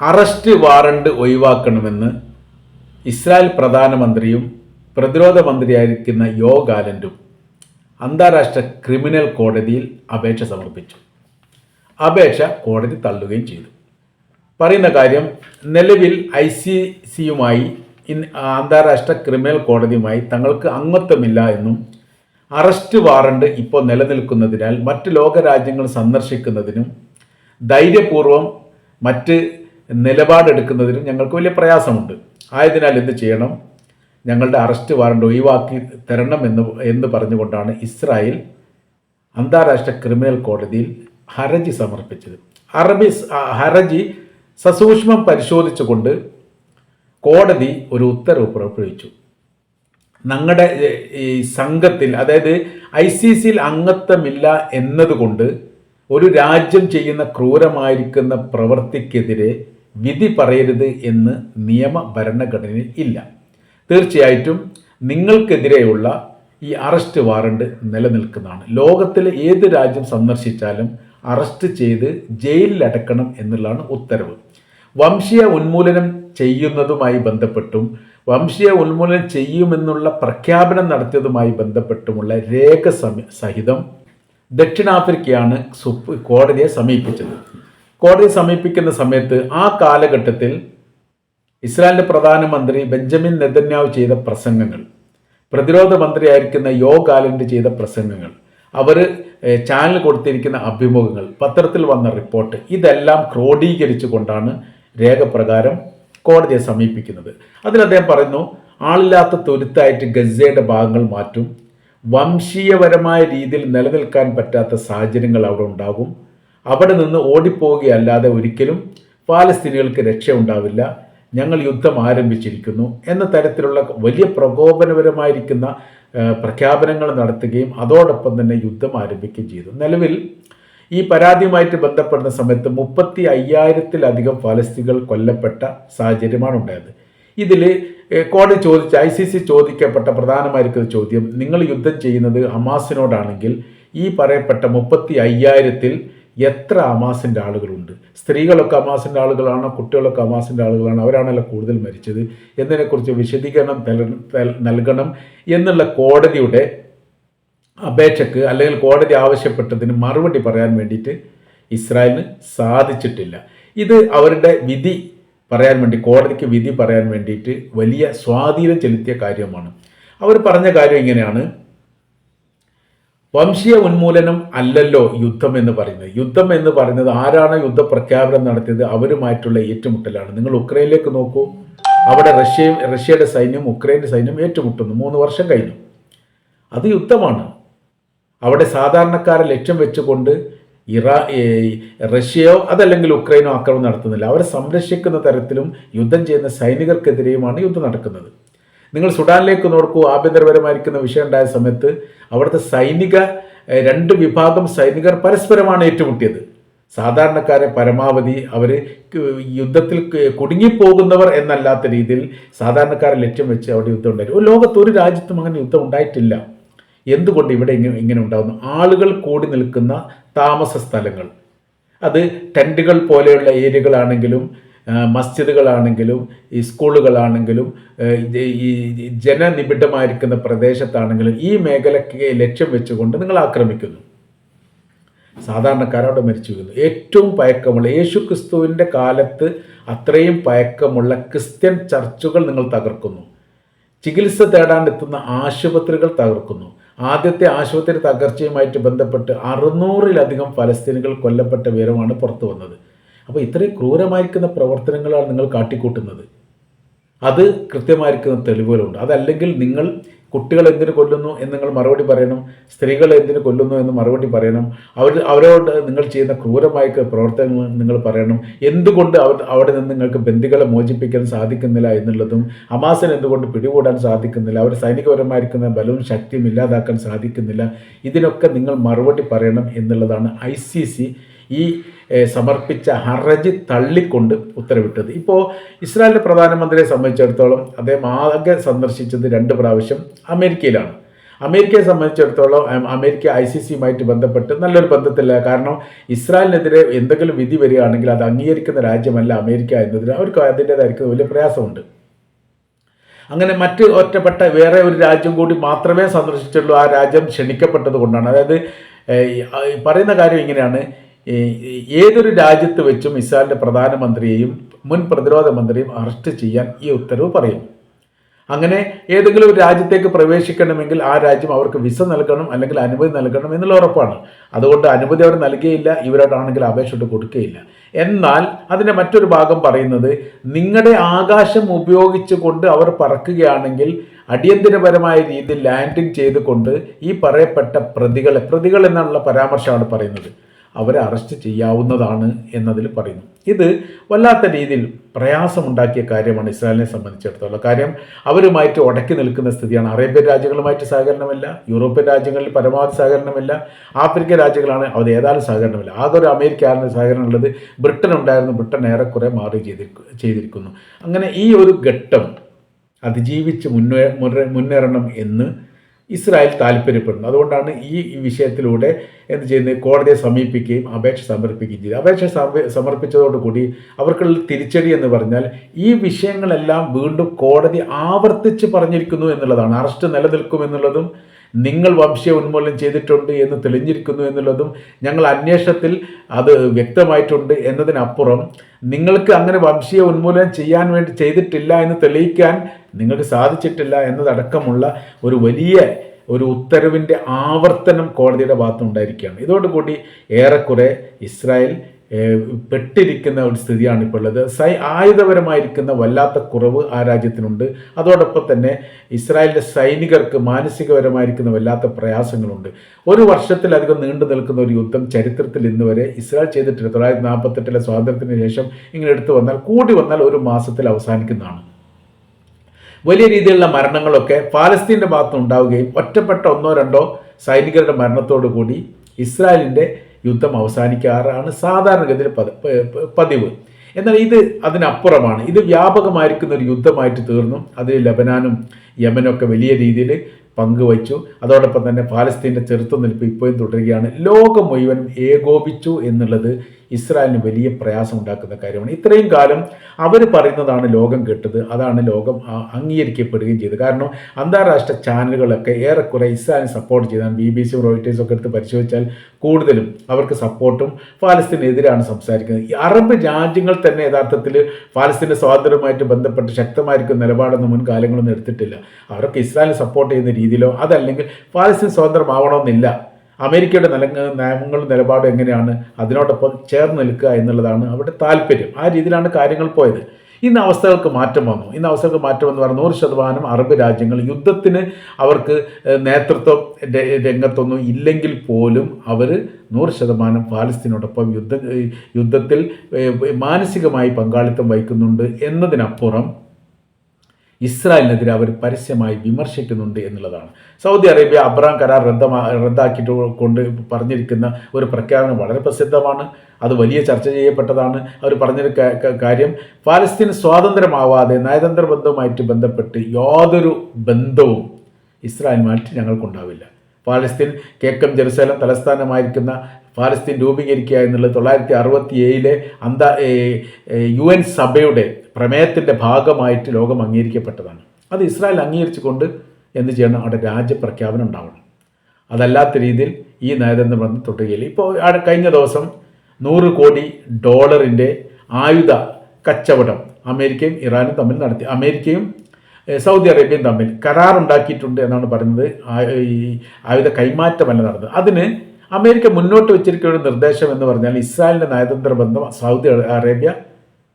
Arrest warrant ഒഴിവാക്കണമെന്ന് Israel പ്രധാനമന്ത്രിയും പ്രതിരോധ മന്ത്രിയായിരിക്കുന്ന യോ ഗാലൻഡും അന്താരാഷ്ട്ര ക്രിമിനൽ കോടതിയിൽ അപേക്ഷ സമർപ്പിച്ചു. അപേക്ഷ കോടതി തള്ളുകയും ചെയ്തു. പറയുന്ന കാര്യം നിലവിൽ ഐ സി സിയുമായി അന്താരാഷ്ട്ര ക്രിമിനൽ കോടതിയുമായി തങ്ങൾക്ക് അംഗത്വമില്ല എന്നും അറസ്റ്റ് വാറണ്ട് ഇപ്പോൾ നിലനിൽക്കുന്നതിനാൽ മറ്റ് ലോകരാജ്യങ്ങൾ സന്ദർശിക്കുന്നതിനും ധൈര്യപൂർവം മറ്റ് നിലപാടെടുക്കുന്നതിനും ഞങ്ങൾക്ക് വലിയ പ്രയാസമുണ്ട്. ആയതിനാൽ എന്ത് ചെയ്യണം? ഞങ്ങളുടെ അറസ്റ്റ് വാറണ്ട് ഒഴിവാക്കി തരണം എന്ന് എന്ന് പറഞ്ഞുകൊണ്ടാണ് ഇസ്രായേൽ അന്താരാഷ്ട്ര ക്രിമിനൽ കോടതിയിൽ ഹർജി സമർപ്പിച്ചത്. അറബി ഹർജി സസൂക്ഷ്മം പരിശോധിച്ചുകൊണ്ട് കോടതി ഒരു ഉത്തരവ് പുറപ്പെടുവിച്ചു. ഞങ്ങളുടെ ഈ സംഘത്തിൽ അതായത് ഐ സി സിയിൽ അംഗത്വമില്ല എന്നതുകൊണ്ട് ഒരു രാജ്യം ചെയ്യുന്ന ക്രൂരമായിരിക്കുന്ന പ്രവൃത്തിക്കെതിരെ വിധി പറയരുത് എന്ന് നിയമ ഭരണഘടനയിൽ ഇല്ല. തീർച്ചയായിട്ടും നിങ്ങൾക്കെതിരെയുള്ള ഈ അറസ്റ്റ് വാറണ്ട് നിലനിൽക്കുന്നതാണ്. ലോകത്തിലെ ഏത് രാജ്യം സന്ദർശിച്ചാലും അറസ്റ്റ് ചെയ്ത് ജയിലിൽ അടക്കണം എന്നുള്ളതാണ് ഉത്തരവ്. വംശീയ ഉന്മൂലനം ചെയ്യുന്നതുമായി ബന്ധപ്പെട്ടും വംശീയ ഉന്മൂലനം ചെയ്യുമെന്നുള്ള പ്രഖ്യാപനം നടത്തിയതുമായി ബന്ധപ്പെട്ടുമുള്ള രേഖ സഹിതം ദക്ഷിണാഫ്രിക്കയാണ് സുപ്പ് കോടതിയെ സമീപിച്ചത്. കോടതിയെ സമീപിക്കുന്ന സമയത്ത് ആ കാലഘട്ടത്തിൽ ഇസ്രായേലിന്റെ പ്രധാനമന്ത്രി ബെഞ്ചമിൻ നെതന്യാവ് ചെയ്ത പ്രസംഗങ്ങൾ പ്രതിരോധ മന്ത്രിയായിരിക്കുന്ന യോ ഗാലന്റ് ചെയ്ത പ്രസംഗങ്ങൾ അവർ ചാനൽ കൊടുത്തിരിക്കുന്ന അഭിമുഖങ്ങൾ പത്രത്തിൽ വന്ന റിപ്പോർട്ട് ഇതെല്ലാം ക്രോഡീകരിച്ചു കൊണ്ടാണ് രേഖപ്രകാരം കോടതിയെ സമീപിക്കുന്നത്. അതിൽ അദ്ദേഹം പറയുന്നു ആളില്ലാത്ത തുരുത്തായിട്ട് ഗസയുടെ ഭാഗങ്ങൾ മാറ്റും. വംശീയപരമായ രീതിയിൽ നിലനിൽക്കാൻ പറ്റാത്ത സാഹചര്യങ്ങൾ അവിടെ ഉണ്ടാകും. അവിടെ നിന്ന് ഓടിപ്പോവുകയല്ലാതെ ഒരിക്കലും പാലസ്തീനികൾക്ക് രക്ഷ ഉണ്ടാവില്ല ഞങ്ങൾ യുദ്ധം ആരംഭിച്ചിരിക്കുന്നു എന്ന തരത്തിലുള്ള വലിയ പ്രകോപനപരമായിരിക്കുന്ന പ്രഖ്യാപനങ്ങൾ നടത്തുകയും അതോടൊപ്പം തന്നെ യുദ്ധം ആരംഭിക്കുകയും ചെയ്തു. നിലവിൽ ഈ പരാതിയുമായിട്ട് ബന്ധപ്പെടുന്ന സമയത്ത് മുപ്പത്തി അയ്യായിരത്തിലധികം ഫലസ്തീകൾ കൊല്ലപ്പെട്ട സാഹചര്യമാണ് ഉണ്ടായത്. ഇതിൽ കോടതി ചോദിച്ച ഐ സി സി ചോദിക്കപ്പെട്ട പ്രധാനമായിരിക്കുന്ന ചോദ്യം നിങ്ങൾ യുദ്ധം ചെയ്യുന്നത് ഹമാസിനോടാണെങ്കിൽ ഈ പറയപ്പെട്ട മുപ്പത്തി അയ്യായിരത്തിൽ എത്ര അമാസിന്റെ ആളുകളുണ്ട്? സ്ത്രീകളൊക്കെ അമാസിന്റെ ആളുകളാണോ? കുട്ടികളൊക്കെ അമാസിന്റെ ആളുകളാണോ? അവരാണല്ലോ കൂടുതൽ മരിച്ചത്. എന്നതിനെക്കുറിച്ച് വിശദീകരണം നൽകണം എന്നുള്ള കോടതിയുടെ അപേക്ഷക്ക് അല്ലെങ്കിൽ കോടതി ആവശ്യപ്പെട്ടതിന് മറുപടി പറയാൻ വേണ്ടിയിട്ട് ഇസ്രായേലിന് സാധിച്ചിട്ടില്ല. ഇത് അവരുടെ വിധി പറയാൻ വേണ്ടി കോടതിക്ക് വിധി പറയാൻ വേണ്ടിയിട്ട് വലിയ സ്വാധീനം ചെലുത്തിയ കാര്യമാണ്. അവർ പറഞ്ഞ കാര്യം ഇങ്ങനെയാണ്. വംശീയ ഉന്മൂലനം അല്ലല്ലോ യുദ്ധം എന്ന് പറയുന്നത്. യുദ്ധം എന്ന് പറയുന്നത് ആരാണ് യുദ്ധ പ്രഖ്യാപനം നടത്തിയത് അവരുമായിട്ടുള്ള ഏറ്റുമുട്ടലാണ്. നിങ്ങൾ ഉക്രൈനിലേക്ക് നോക്കൂ. അവിടെ റഷ്യ റഷ്യയുടെ സൈന്യം ഉക്രൈന്റെ സൈന്യം ഏറ്റുമുട്ടുന്നു. മൂന്ന് വർഷം കഴിഞ്ഞു. അത് യുദ്ധമാണ്. അവിടെ സാധാരണക്കാരെ ലക്ഷ്യം വെച്ചുകൊണ്ട് ഇറാ റഷ്യയോ അതല്ലെങ്കിൽ ഉക്രൈനോ ആക്രമണം നടത്തുന്നില്ല. അവരെ സംരക്ഷിക്കുന്ന തരത്തിലും യുദ്ധം ചെയ്യുന്ന സൈനികർക്കെതിരെയുമാണ് യുദ്ധം നടക്കുന്നത്. നിങ്ങൾ സുഡാനിലേക്ക് നോക്കൂ ആഭ്യന്തരപരമായിരിക്കുന്ന വിഷയം ഉണ്ടായ സമയത്ത് അവിടുത്തെ സൈനിക രണ്ട് വിഭാഗം സൈനികർ പരസ്പരമാണ് ഏറ്റുമുട്ടിയത്. സാധാരണക്കാരെ പരമാവധി അവർ യുദ്ധത്തിൽ കുടുങ്ങിപ്പോകുന്നവർ എന്നല്ലാത്ത രീതിയിൽ സാധാരണക്കാരെ ലക്ഷ്യം വെച്ച് അവിടെ യുദ്ധം ഉണ്ടായി. ഒരു ലോകത്ത് ഒരു രാജ്യത്തും അങ്ങനെ യുദ്ധം ഉണ്ടായിട്ടില്ല. എന്തുകൊണ്ട് ഇവിടെ ഇങ്ങനെ ഇങ്ങനെ ഉണ്ടാകുന്നു ആളുകൾ കൂടി നിൽക്കുന്ന താമസ സ്ഥലങ്ങൾ. അത് ടെന്റുകൾ പോലെയുള്ള ഏരിയകളാണെങ്കിലും മസ്ജിദുകളാണെങ്കിലും ഈ സ്കൂളുകളാണെങ്കിലും ഈ ജനനിബിഡമായിരിക്കുന്ന പ്രദേശത്താണെങ്കിലും ഈ മേഖലയ്ക്ക് ലക്ഷ്യം വെച്ചുകൊണ്ട് നിങ്ങൾ ആക്രമിക്കുന്നു. സാധാരണക്കാരവിടെ മരിച്ചു വീഴുന്നു ഏറ്റവും പഴക്കമുള്ള യേശു ക്രിസ്തുവിന്റെ കാലത്ത് അത്രയും പഴക്കമുള്ള ക്രിസ്ത്യൻ ചർച്ചുകൾ നിങ്ങൾ തകർക്കുന്നു. ചികിത്സ തേടാൻ എത്തുന്ന ആശുപത്രികൾ തകർക്കുന്നു. ആദ്യത്തെ ആശുപത്രി തകർച്ചയുമായിട്ട് ബന്ധപ്പെട്ട് അറുന്നൂറിലധികം ഫലസ്തീനുകൾ കൊല്ലപ്പെട്ട വിവരമാണ് പുറത്തു വന്നത് അപ്പോൾ ഇത്രയും ക്രൂരമായിരിക്കുന്ന പ്രവർത്തനങ്ങളാണ് നിങ്ങൾ കാട്ടിക്കൂട്ടുന്നത്. അത് കൃത്യമായിരിക്കുന്ന തെളിവുകളുണ്ട്. അതല്ലെങ്കിൽ നിങ്ങൾ കുട്ടികൾ എന്തിനു കൊല്ലുന്നു എന്ന് നിങ്ങൾ മറുപടി പറയണം? സ്ത്രീകൾ എന്തിനു കൊല്ലുന്നു എന്ന് മറുപടി പറയണം? അവർ അവരോട് നിങ്ങൾ ചെയ്യുന്ന ക്രൂരമായ പ്രവർത്തനങ്ങൾ നിങ്ങൾ പറയണം. എന്തുകൊണ്ട് അവർ അവിടെ നിന്ന് നിങ്ങൾക്ക് ബന്ദികളെ മോചിപ്പിക്കാൻ സാധിക്കുന്നില്ല എന്നുള്ളതും അമാസൻ എന്തുകൊണ്ട് പിടികൂടാൻ സാധിക്കുന്നില്ല അവർ സൈനികപരമായിരിക്കുന്ന ബലവും ശക്തിയും ഇല്ലാതാക്കാൻ സാധിക്കുന്നില്ല ഇതിനൊക്കെ നിങ്ങൾ മറുപടി പറയണം എന്നുള്ളതാണ് ഐ ഈ സമർപ്പിച്ച ഹർജി തള്ളിക്കൊണ്ട് ഉത്തരവിട്ടത്. ഇപ്പോൾ ഇസ്രായേലിന്റെ പ്രധാനമന്ത്രിയെ സംബന്ധിച്ചിടത്തോളം അദ്ദേഹം ആകെ സന്ദർശിച്ചത് രണ്ട് പ്രാവശ്യം അമേരിക്കയിലാണ്. അമേരിക്കയെ സംബന്ധിച്ചിടത്തോളം അമേരിക്ക ഐ സി സിയുമായിട്ട് ബന്ധപ്പെട്ട് നല്ലൊരു ബന്ധത്തില്ല. കാരണം ഇസ്രായേലിനെതിരെ എന്തെങ്കിലും വിധി വരികയാണെങ്കിൽ അത് അംഗീകരിക്കുന്ന രാജ്യമല്ല അമേരിക്ക എന്നതിന് അവർക്ക് അതിന്റേതായിരിക്കുന്ന വലിയ പ്രയാസമുണ്ട്. അങ്ങനെ മറ്റ് ഒറ്റപ്പെട്ട വേറെ ഒരു രാജ്യം കൂടി മാത്രമേ സന്ദർശിച്ചുള്ളൂ ആ രാജ്യം ക്ഷണിക്കപ്പെട്ടത് കൊണ്ടാണ്. അതായത് പറയുന്ന കാര്യം ഇങ്ങനെയാണ്. ഏതൊരു രാജ്യത്ത് വെച്ചും ഇസ്രായേലിന്റെ പ്രധാനമന്ത്രിയെയും മുൻ പ്രതിരോധ മന്ത്രിയും അറസ്റ്റ് ചെയ്യാൻ ഈ ഉത്തരവ് പറയും. അങ്ങനെ ഏതെങ്കിലും ഒരു രാജ്യത്തേക്ക് പ്രവേശിക്കണമെങ്കിൽ ആ രാജ്യം അവർക്ക് വിസ നൽകണം അല്ലെങ്കിൽ അനുമതി നൽകണം എന്നുള്ള ഉറപ്പാണ്. അതുകൊണ്ട് അനുമതി അവർ നൽകിയില്ല ഇവരോടാണെങ്കിൽ അപേക്ഷ ഇട്ട് കൊടുക്കുകയില്ല. എന്നാൽ അതിന്റെ മറ്റൊരു ഭാഗം പറയുന്നത് നിങ്ങളുടെ ആകാശം ഉപയോഗിച്ചുകൊണ്ട് അവർ പറക്കുകയാണെങ്കിൽ അടിയന്തരപരമായ രീതിയിൽ ലാൻഡിംഗ് ചെയ്തുകൊണ്ട് ഈ പറയപ്പെട്ട പ്രതികളെ പ്രതികൾ എന്നുള്ള പരാമർശമാണ് പറയുന്നത്. അവരെ അറസ്റ്റ് ചെയ്യാവുന്നതാണ് എന്നതിൽ പറയുന്നു. ഇത് വല്ലാത്ത രീതിയിൽ പ്രയാസമുണ്ടാക്കിയ കാര്യമാണ് ഇസ്രായേലിനെ സംബന്ധിച്ചിടത്തോളം. കാര്യം അവരുമായിട്ട് ഉടക്കി നിൽക്കുന്ന സ്ഥിതിയാണ്. അറേബ്യൻ രാജ്യങ്ങളുമായിട്ട് സഹകരണമില്ല യൂറോപ്യൻ രാജ്യങ്ങളിൽ പരമാവധി സഹകരണമില്ല ആഫ്രിക്കൻ രാജ്യങ്ങളാണ് അത് ഏതായാലും സഹകരണമില്ല. ആകെ ഒരു അമേരിക്കയാണ് സഹകരണം ഉള്ളത് ബ്രിട്ടൻ ഉണ്ടായിരുന്നു. ബ്രിട്ടൻ ഏറെക്കുറെ മാറി ചെയ്തിരിക്കു ചെയ്തിരിക്കുന്നു. അങ്ങനെ ഈ ഒരു ഘട്ടം അതിജീവിച്ച് മുന്നേ- മുന്നേറണം എന്ന് ഇസ്രായേൽ താല്പര്യപ്പെടുന്നു. അതുകൊണ്ടാണ് ഈ വിഷയത്തിലൂടെ എന്ത് ചെയ്യുന്നത്? കോടതിയെ സമീപിക്കുകയും അപേക്ഷ സമർപ്പിക്കുകയും ചെയ്തു. അപേക്ഷ സമർപ്പിച്ചതോടുകൂടി അവർക്കുള്ള തിരിച്ചടി എന്ന് പറഞ്ഞാൽ ഈ വിഷയങ്ങളെല്ലാം വീണ്ടും കോടതി ആവർത്തിച്ച് പറഞ്ഞിരിക്കുന്നു എന്നുള്ളതാണ്. അറസ്റ്റ് നിലനിൽക്കും എന്നുള്ളതും നിങ്ങൾ വംശീയ ഉന്മൂലനം ചെയ്തിട്ടുണ്ട് എന്ന് തെളിഞ്ഞിരിക്കുന്നു എന്നുള്ളതും ഞങ്ങൾ അന്വേഷണത്തിൽ അത് വ്യക്തമായിട്ടുണ്ട് എന്നതിനപ്പുറം നിങ്ങൾക്ക് അങ്ങനെ വംശീയ ഉന്മൂലനം ചെയ്യാൻ വേണ്ടി ചെയ്തിട്ടില്ല എന്ന് തെളിയിക്കാൻ നിങ്ങൾക്ക് സാധിച്ചിട്ടില്ല എന്നതടക്കമുള്ള ഒരു വലിയ ഒരു ഉത്തരവിന്റെ ആവർത്തനം കോടതിയുടെ ഇതോട് ഇതോടുകൂടി ഏറെക്കുറെ ഇസ്രായേൽ പെട്ടിരിക്കുന്ന ഒരു സ്ഥിതിയാണ് ഇപ്പോൾ ഉള്ളത്. സൈ ആയുധപരമായിരിക്കുന്ന വല്ലാത്ത കുറവ് ആ രാജ്യത്തിനുണ്ട്. അതോടൊപ്പം തന്നെ ഇസ്രായേലിന്റെ സൈനികർക്ക് മാനസികപരമായിരിക്കുന്ന വല്ലാത്ത പ്രയാസങ്ങളുണ്ട്. ഒരു വർഷത്തിലധികം നീണ്ടു നിൽക്കുന്ന ഒരു യുദ്ധം ചരിത്രത്തിൽ ഇന്ന് വരെ ഇസ്രായേൽ ചെയ്തിട്ടില്ല. തൊള്ളായിരത്തി നാൽപ്പത്തെട്ടിലെ സ്വാതന്ത്ര്യത്തിന് ശേഷം ഇങ്ങനെ എടുത്തു വന്നാൽ കൂടി വന്നാൽ ഒരു മാസത്തിൽ അവസാനിക്കുന്നതാണ്. വലിയ രീതിയിലുള്ള മരണങ്ങളൊക്കെ പാലസ്തീന്റെ ഭാഗത്ത് ഉണ്ടാവുകയും ഒറ്റപ്പെട്ട ഒന്നോ രണ്ടോ സൈനികരുടെ മരണത്തോടു കൂടി ഇസ്രായേലിന്റെ യുദ്ധം അവസാനിക്കാറാണ് സാധാരണഗതിയിൽ പതിവ്. എന്നാൽ ഇത് അതിനപ്പുറമാണ്. ഇത് വ്യാപകമായിരിക്കുന്ന ഒരു യുദ്ധമായിട്ട് തീർന്നു. അതിൽ ലബനാനും യമനൊക്കെ വലിയ രീതിയിൽ പങ്കുവച്ചു. അതോടൊപ്പം തന്നെ പാലസ്തീന്റെ ചെറുത്തുനിൽപ്പ് ഇപ്പോഴും തുടരുകയാണ്. ലോകം മുഴുവൻ ഏകോപിച്ചു എന്നുള്ളത് ഇസ്രായേലിന് വലിയ പ്രയാസം ഉണ്ടാക്കുന്ന കാര്യമാണ്. ഇത്രയും കാലം അവർ പറയുന്നതാണ് ലോകം കേട്ടത് അതാണ് ലോകം അംഗീകരിക്കപ്പെടുകയും ചെയ്തത്. കാരണം അന്താരാഷ്ട്ര ചാനലുകളൊക്കെ ഏറെക്കുറെ ഇസ്രായേലിനെ സപ്പോർട്ട് ചെയ്താണ്. ബി ബി സി റോയിറ്റേഴ്സും ഒക്കെ എടുത്ത് പരിശോധിച്ചാൽ കൂടുതലും അവർക്ക് സപ്പോർട്ടും ഫാലസ്തീനെതിരാണ് സംസാരിക്കുന്നത്. അറബ് രാജ്യങ്ങൾ തന്നെ യഥാർത്ഥത്തിൽ ഫാലസ്തീന്റെ സ്വാതന്ത്ര്യമായിട്ട് ബന്ധപ്പെട്ട് ശക്തമായിരിക്കും നിലപാടൊന്നും മുൻകാലങ്ങളൊന്നും എടുത്തിട്ടില്ല. അവർക്ക് ഇസ്രായേലിനെ സപ്പോർട്ട് ചെയ്യുന്ന രീതിയിലോ അതല്ലെങ്കിൽ ഫാലസ്തീൻ സ്വതന്ത്രമാവണമെന്നില്ല. അമേരിക്കയുടെ നില നിയമങ്ങളും നിലപാടും എങ്ങനെയാണ്? അതിനോടൊപ്പം ചേർന്ന് നിൽക്കുക എന്നുള്ളതാണ് അവരുടെ താല്പര്യം. ആ രീതിയിലാണ് കാര്യങ്ങൾ പോയത്. ഇന്ന് അവസ്ഥകൾക്ക് മാറ്റം വന്നു. ഇന്ന് അവസ്ഥകൾക്ക് മാറ്റം എന്ന് പറഞ്ഞാൽ നൂറ് ശതമാനം അറബ് രാജ്യങ്ങൾ യുദ്ധത്തിന് അവർക്ക് നേതൃത്വം രംഗത്തൊന്നും ഇല്ലെങ്കിൽ പോലും അവർ നൂറ് ശതമാനം പാലസ്തീനോടൊപ്പം യുദ്ധ യുദ്ധത്തിൽ മാനസികമായി പങ്കാളിത്തം വഹിക്കുന്നുണ്ട് എന്നതിനപ്പുറം ഇസ്രായേലിനെതിരെ അവർ പരസ്യമായി വിമർശിക്കുന്നുണ്ട് എന്നുള്ളതാണ്. സൗദി അറേബ്യ അബ്രാം കരാർ റദ്ദമാ റദ്ദാക്കിയിട്ട് കൊണ്ട് പറഞ്ഞിരിക്കുന്ന ഒരു പ്രഖ്യാപനം വളരെ പ്രസിദ്ധമാണ്. അത് വലിയ ചർച്ച ചെയ്യപ്പെട്ടതാണ്. അവർ പറഞ്ഞൊരു കാര്യം പാലസ്തീൻ സ്വാതന്ത്ര്യമാവാതെ നയതന്ത്ര ബന്ധവുമായിട്ട് ബന്ധപ്പെട്ട് യാതൊരു ബന്ധവും ഇസ്രായേലുമായിട്ട് ഞങ്ങൾക്കുണ്ടാവില്ല. പാലസ്തീൻ കേക്കം ജെറുസലം തലസ്ഥാനമായിരിക്കുന്ന പാലസ്തീൻ രൂപീകരിക്കുക എന്നുള്ളത് തൊള്ളായിരത്തി അറുപത്തി ഏഴിലെ അന്താ യു എൻ സഭയുടെ പ്രമേയത്തിന്റെ ഭാഗമായിട്ട് ലോകം അംഗീകരിക്കപ്പെട്ടതാണ്. അത് ഇസ്രായേൽ അംഗീകരിച്ചുകൊണ്ട് എന്ത് ചെയ്യണം? അവിടെ രാജ്യപ്രഖ്യാപനം ഉണ്ടാവണം. അതല്ലാത്ത രീതിയിൽ ഈ നയതന്ത്ര ബന്ധം തുടരുകയില്ല. ഇപ്പോൾ കഴിഞ്ഞ ദിവസം നൂറ് കോടി ഡോളറിന്റെ ആയുധ കച്ചവടം അമേരിക്കയും ഇറാനും തമ്മിൽ നടത്തി. അമേരിക്കയും സൗദി അറേബ്യയും തമ്മിൽ കരാറുണ്ടാക്കിയിട്ടുണ്ട് എന്നാണ് പറയുന്നത്. ഈ ആയുധ കൈമാറ്റമല്ല നടന്നത്. അതിന് അമേരിക്ക മുന്നോട്ട് വെച്ചിരിക്കുന്ന ഒരു നിർദ്ദേശം എന്ന് പറഞ്ഞാൽ ഇസ്രായേലിന്റെ നയതന്ത്ര ബന്ധം സൗദി അറേബ്യ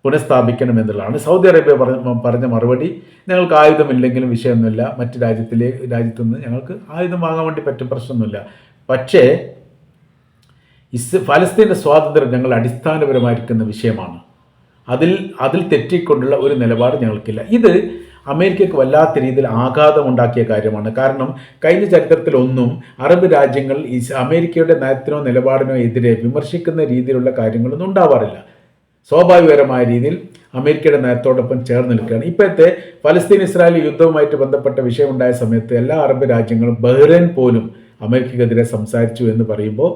പുനഃസ്ഥാപിക്കണം എന്നുള്ളതാണ്. സൗദി അറേബ്യ പറഞ്ഞ പറഞ്ഞ മറുപടി. ഞങ്ങൾക്ക് ആയുധമില്ലെങ്കിലും വിഷയമൊന്നുമില്ല. മറ്റ് രാജ്യത്തിലെ രാജ്യത്തു നിന്ന് ഞങ്ങൾക്ക് ആയുധം വാങ്ങാൻ വേണ്ടി പറ്റും പ്രശ്നമൊന്നുമില്ല. പക്ഷേ ഇസ് ഫലസ്തീന്റെ സ്വാതന്ത്ര്യം ഞങ്ങൾ അടിസ്ഥാനപരമായിരിക്കുന്ന വിഷയമാണ്. അതിൽ അതിൽ തെറ്റിക്കൊണ്ടുള്ള ഒരു നിലപാട് ഞങ്ങൾക്കില്ല. ഇത് അമേരിക്കയ്ക്ക് വല്ലാത്ത രീതിയിൽ ആഘാതമുണ്ടാക്കിയ കാര്യമാണ്. കാരണം കഴിഞ്ഞ ചരിത്രത്തിലൊന്നും അറബ് രാജ്യങ്ങൾ ഈ അമേരിക്കയുടെ നയത്തിനോ നിലപാടിനോ എതിരെ വിമർശിക്കുന്ന രീതിയിലുള്ള കാര്യങ്ങളൊന്നും ഉണ്ടാവാറില്ല. സ്വാഭാവികപരമായ രീതിയിൽ അമേരിക്കയുടെ നയത്തോടൊപ്പം ചേർന്ന് നിൽക്കുകയാണ്. ഇപ്പോഴത്തെ ഫലസ്തീൻ ഇസ്രായേൽ യുദ്ധവുമായിട്ട് ബന്ധപ്പെട്ട വിഷയമുണ്ടായ സമയത്ത് എല്ലാ അറബ് രാജ്യങ്ങളും ബഹ്റൈൻ പോലും അമേരിക്കക്കെതിരെ സംസാരിച്ചു എന്ന് പറയുമ്പോൾ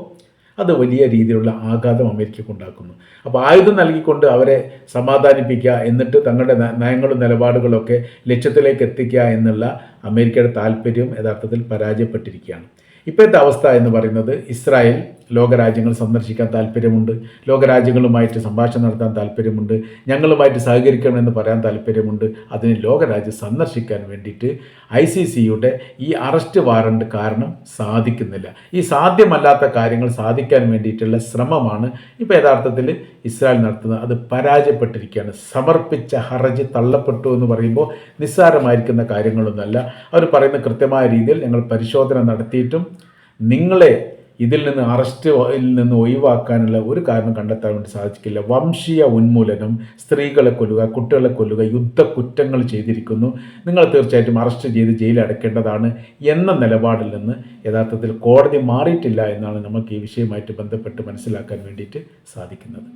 അത് വലിയ രീതിയിലുള്ള ആഘാതം അമേരിക്കയ്ക്ക് ഉണ്ടാക്കുന്നു. അപ്പോൾ ആയുധം നൽകിക്കൊണ്ട് അവരെ സമാധാനിപ്പിക്കുക എന്നിട്ട് തങ്ങളുടെ നയങ്ങളും നിലപാടുകളൊക്കെ ലക്ഷ്യത്തിലേക്ക് എത്തിക്കുക എന്നുള്ള അമേരിക്കയുടെ താല്പര്യം യഥാർത്ഥത്തിൽ പരാജയപ്പെട്ടിരിക്കുകയാണ്. ഇപ്പോഴത്തെ അവസ്ഥ എന്ന് പറയുന്നത് ഇസ്രായേൽ ലോകരാജ്യങ്ങൾ സന്ദർശിക്കാൻ താല്പര്യമുണ്ട്. ലോകരാജ്യങ്ങളുമായിട്ട് സംഭാഷണം നടത്താൻ താല്പര്യമുണ്ട്. ഞങ്ങളുമായിട്ട് സഹകരിക്കണമെന്ന് പറയാൻ താല്പര്യമുണ്ട്. അതിന് ലോകരാജ്യം സന്ദർശിക്കാൻ വേണ്ടിയിട്ട് ഐ സി സിയുടെ ഈ അറസ്റ്റ് വാറണ്ട് കാരണം സാധിക്കുന്നില്ല. ഈ സാധ്യമല്ലാത്ത കാര്യങ്ങൾ സാധിക്കാൻ വേണ്ടിയിട്ടുള്ള ശ്രമമാണ് ഇപ്പോൾ യഥാർത്ഥത്തിൽ ഇസ്രായേൽ നടത്തുന്നത്. അത് പരാജയപ്പെട്ടിരിക്കുകയാണ്. സമർപ്പിച്ച ഹർജി തള്ളപ്പെട്ടു എന്ന് പറയുമ്പോൾ നിസ്സാരമായിരിക്കുന്ന കാര്യങ്ങളൊന്നുമല്ല. അവർ പറയുന്ന കൃത്യമായ രീതിയിൽ ഞങ്ങൾ പരിശോധന നടത്തിയിട്ടും നിങ്ങളെ ഇതിൽ നിന്ന് അറസ്റ്റിൽ നിന്ന് ഒഴിവാക്കാനുള്ള ഒരു കാരണം കണ്ടെത്താൻ വേണ്ടി സാധിക്കില്ല വംശീയ ഉന്മൂലനം സ്ത്രീകളെ കൊല്ലുക കുട്ടികളെ കൊല്ലുക യുദ്ധക്കുറ്റങ്ങൾ ചെയ്തിരിക്കുന്നു. നിങ്ങൾ തീർച്ചയായിട്ടും അറസ്റ്റ് ചെയ്ത് ജയിലിൽ അടയ്ക്കേണ്ടതാണ് എന്ന നിലപാടിൽ നിന്ന് യഥാർത്ഥത്തിൽ കോടതി മാറിയിട്ടില്ല എന്നാണ് നമുക്ക് ഈ വിഷയമായിട്ട് ബന്ധപ്പെട്ട് മനസ്സിലാക്കാൻ വേണ്ടിയിട്ട് സാധിക്കുന്നത്.